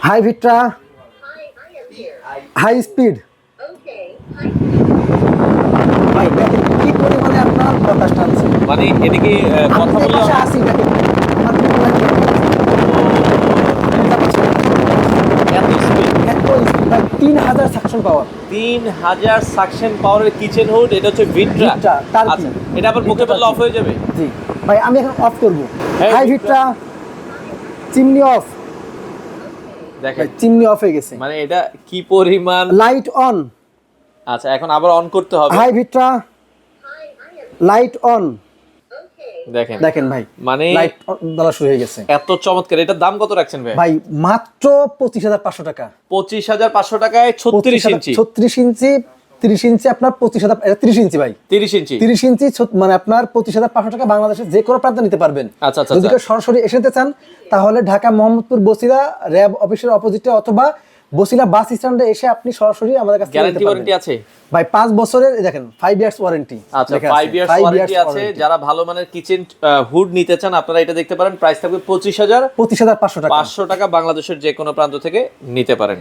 High ভিট্রা Hi, I am here. High speed ভাই দেখেন কি পরিমাণে আপনার বাতাস টানছে মানে এদিকে কথা আমি আসি দেখেন তিন হাজার সাকশন পাওয়ার তিন হাজার সাকশন পাওয়ারের কিচেন হুড এটা হচ্ছে ভিট্রা টার্কি। আচ্ছা এটা আবার মুখে বললে অফ হয়ে যাবে? জি। ভাই আমি এখন অফ করব। হ্যাঁ, হাই ভিট্রা। ভিট্রা চিমনি অফ দেখেন। চিমনি অফ হয়ে গেছে। মানে এটা কি পরিমাণ? লাইট অন আচ্ছা এখন আবার অন করতে হবে। হাই ভিট্রা লাইট অন দেখেন। দেখেন ভাই মানে লাইট দ্বারা শুরু হয়ে গেছে। এত চমৎকার। এটার দাম কত রাখছেন ভাই? ভাই মাত্র পঁচিশ হাজার পাঁচশো টাকা। পঁচিশ হাজার পাঁচশো টাকায় ছত্রিশ ইঞ্চি। ছত্রিশ ইঞ্চি তিরিশ ইঞ্চি আপনার পঁচিশ হাজার তিরিশ ইঞ্চি ভাই। তিরিশ ইঞ্চি। তিরিশ ইঞ্চি মানে আপনার পঁচিশ হাজার পাঁচশো টাকা বাংলাদেশের যে কোনো প্রান্তে নিতে পারবেন। আচ্ছা, আচ্ছা, যদি আচ্ছা। কেউ সরাসরি এসে নিতে চান তাহলে ঢাকা মোহাম্মদপুর বসিলা র্যাব অফিসের অপোজিটে অথবা বসিলা বাস স্ট্যান্ডে এসে আপনি সরাসরি আমাদের কাছে গ্যারান্টি ওয়ারেন্টি আছে? ভাই পাঁচ বছরের দেখেন ফাইভ ইয়ার্স ওয়ারেন্টি আচ্ছা ফাইভ ইয়ার্স ওয়ারেন্টি আছে। যারা ভালো মানের কিচেন হুড নিতে চান আপনারা এটা দেখতে পারেন। প্রাইস থাকবে পঁচিশ হাজার পঁচিশ হাজার পাঁচশো টাকা। পাঁচশো টাকা বাংলাদেশের যে কোনো প্রান্ত থেকে নিতে পারেন।